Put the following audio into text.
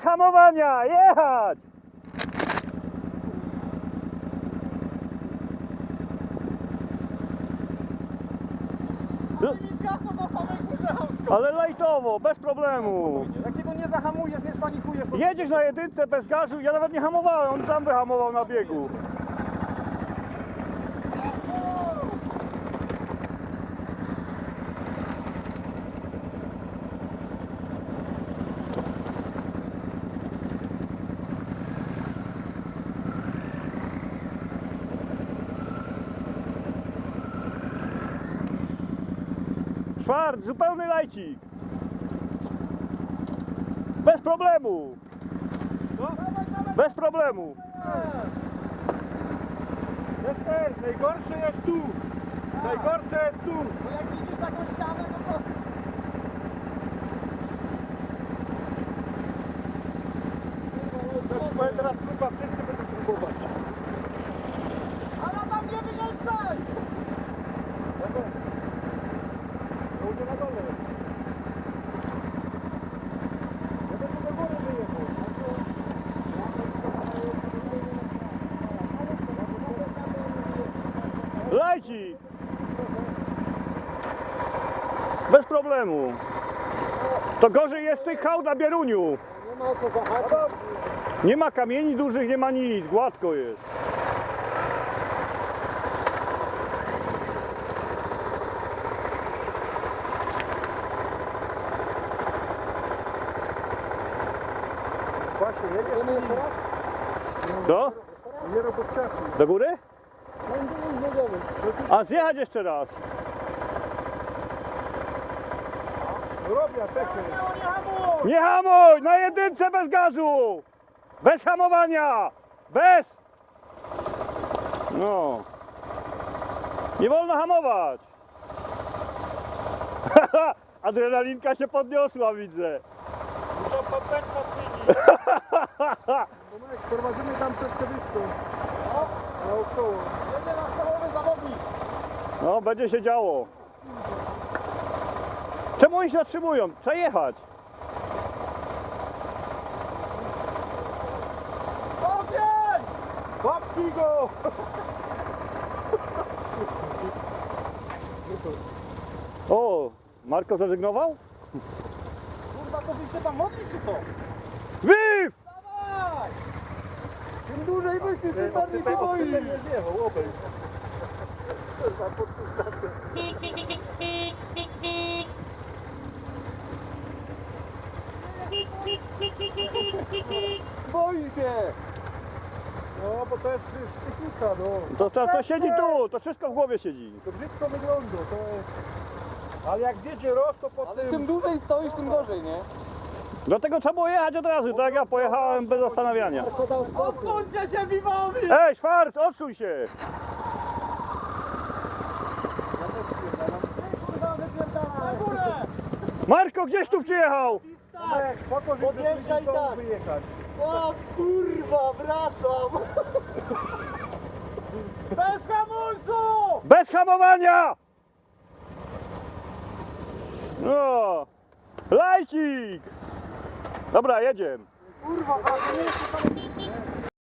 Bez hamowania! Jechać! Ale mi zgasło na samej górze. Ale lajtowo, bez problemu. Jak tego nie zahamujesz, nie spanikujesz, to... Jedziesz na jedynce bez gazu, ja nawet nie hamowałem, on sam wyhamował na biegu. Czwart, zupełny lajcik. Bez problemu. Bez problemu. Lester, najgorsze jest tu. Najgorsze jest tu. Bo jak widzisz taką ścianę, no to... Bo teraz kurwa wszyscy będą próbować. Ale tam nie wyjeżdżaj! Będzie na dole. Ja będę do góry wyjechał. Lajcik. Bez problemu. To gorzej jest tych hałd na Bieruniu. Nie ma o co zahaczyć. Nie ma kamieni dużych, nie ma nic, gładko jest. Właśnie, jeszcze raz? Co? Nie. Do góry? A zjechać jeszcze raz. Robię, czekaj. Nie hamuj! Na jedynce bez gazu! Bez hamowania! Bez! No. Nie wolno hamować! Adrenalinka się podniosła, widzę. Muszę popędzać Tomek, prowadzimy tam przez Kiewisko. No, naokoło. Jedzie nasz czołowy zawodnik. No, będzie się działo. Czemu oni się zatrzymują? Trzeba jechać. Ogień! Babki go! O, Marko zrezygnował? Kurwa, to wy się tam modlić, czy co? Im dłużej myślisz, tym bardziej się boisz. nie zjechał, obej. Boi się! No, bo to jest już psychika, no. To, to, to siedzi tu, to wszystko w głowie siedzi. To brzydko wygląda, to jest... Ale jak zjedzie roz, to po Ale tym... tym dłużej stoisz, tym gorzej, nie? Dlatego trzeba było jechać od razu, tak jak ja pojechałem bez zastanawiania. Odsuńcie się, Wiwowi! Ej, Szwarc, odsuń się! Na górę! Marko, gdzieś tu przyjechał? Tak, podjeżdżaj tak. O kurwa, wracam! Bez hamulcu! Bez hamowania! No, lajcik! Dobra, jedziemy. Kurwa, a nie jest to